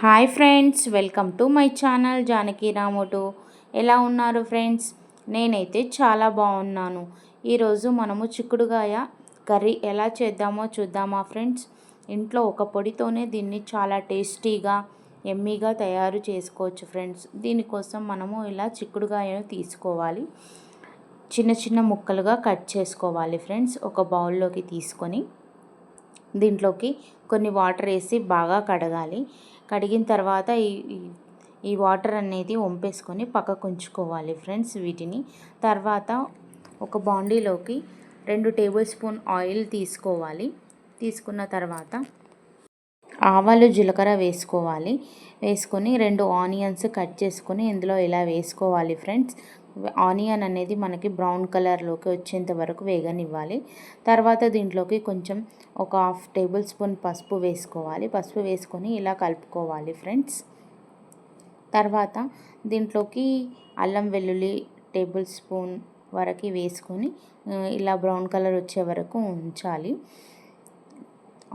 Hi friends welcome to my channel Janaki Ramudu. ఎలా ఉన్నారు friends? నేనైతే చాలా బాగున్నాను. ఈరోజు మనము చిక్కుడుగాయ కర్రీ ఎలా చేద్దామో చూద్దామా ఫ్రెండ్స్? ఇంట్లో ఒక పొడితోనే దీన్ని చాలా టేస్టీగా ఎమ్మీగా తయారు చేసుకోవచ్చు ఫ్రెండ్స్. దీనికోసం మనము ఇలా చిక్కుడుగాయను తీసుకోవాలి. చిన్న చిన్న ముక్కలుగా కట్ చేసుకోవాలి ఫ్రెండ్స్ ఒక బౌల్లోకి తీసుకొని. దీంట్లోకి కొన్ని వాటర్ వేసి బాగా కడగాలి. కడిగిన తర్వాత ఈ ఈ వాటర్ అనేది వంపేసుకొని పక్కకు ఉంచుకోవాలి ఫ్రెండ్స్ వీటిని. తర్వాత ఒక బాండీలోకి రెండు టేబుల్ స్పూన్ ఆయిల్ తీసుకోవాలి. తీసుకున్న తర్వాత ఆవాలు జీలకర్ర వేసుకోవాలి. వేసుకొని రెండు ఆనియన్స్ కట్ చేసుకొని ఇందులో ఇలా వేసుకోవాలి ఫ్రెండ్స్. ఆనియన్ అనేది మనకి బ్రౌన్ కలర్లోకి వచ్చేంత వరకు వేగనివ్వాలి. తర్వాత దీంట్లోకి కొంచెం ఒక హాఫ్ టేబుల్ స్పూన్ పసుపు వేసుకోవాలి. పసుపు వేసుకొని ఇలా కలుపుకోవాలి ఫ్రెండ్స్. తర్వాత దీంట్లోకి అల్లం వెల్లుల్లి టేబుల్ స్పూన్ వరకు వేసుకొని ఇలా బ్రౌన్ కలర్ వచ్చే వరకు ఉంచాలి.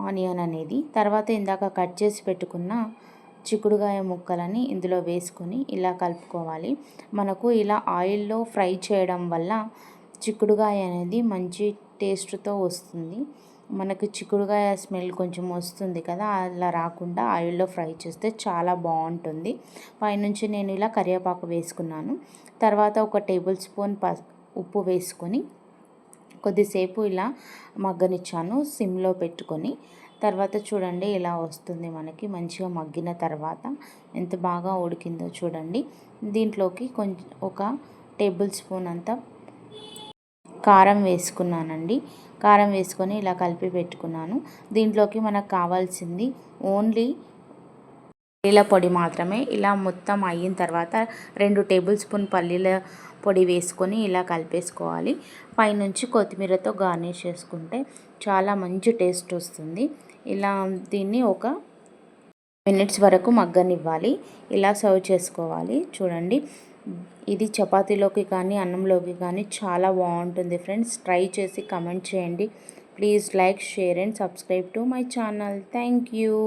ఆనియన్ అనేది. తర్వాత ఇందాక కట్ చేసి పెట్టుకున్న చిక్కుడుగాయ ముక్కలని ఇందులో వేసుకొని ఇలా కలుపుకోవాలి. మనకు ఇలా ఆయిల్లో ఫ్రై చేయడం వల్ల చిక్కుడుగాయ అనేది మంచి టేస్ట్తో వస్తుంది. మనకు చిక్కుడుగాయ స్మెల్ కొంచెం వస్తుంది కదా అలా రాకుండా ఆయిల్లో ఫ్రై చేస్తే చాలా బాగుంటుంది. పైనుంచి నేను ఇలా కరివేపాకు వేసుకున్నాను. తర్వాత ఒక టేబుల్ స్పూన్ ప ఉప్పు వేసుకొని కొద్దిసేపు ఇలా మగ్గనిచ్చాను సిమ్లో పెట్టుకొని. తర్వాత చూడండి ఇలా వస్తుంది మనకి. మంచిగా మగ్గిన తర్వాత ఎంత బాగా ఉడికిందో చూడండి. దీంట్లోకి కొంచెం ఒక టేబుల్ స్పూన్ అంత కారం వేసుకున్నానండి. కారం వేసుకొని ఇలా కలిపి పెట్టుకున్నాను. దీంట్లోకి మనకు కావాల్సింది ఓన్లీ పల్లీల పొడి మాత్రమే. ఇలా మొత్తం అయిన తర్వాత రెండు టేబుల్ స్పూన్ పల్లీల పొడి వేసుకొని ఇలా కలిపేసుకోవాలి. పైనుంచి కొత్తిమీరతో గార్నిష్ చేసుకుంటే చాలా మంచి టేస్ట్ వస్తుంది. ఇలా దీన్ని ఒక మినిట్స్ వరకు మగ్గనివ్వాలి. ఇలా సర్వ్ చేసుకోవాలి. చూడండి ఇది చపాతీలోకి కానీ అన్నంలోకి కానీ చాలా బాగుంటుంది ఫ్రెండ్స్. ట్రై చేసి కమెంట్ చేయండి. Please like share and subscribe to my channel. Thank you.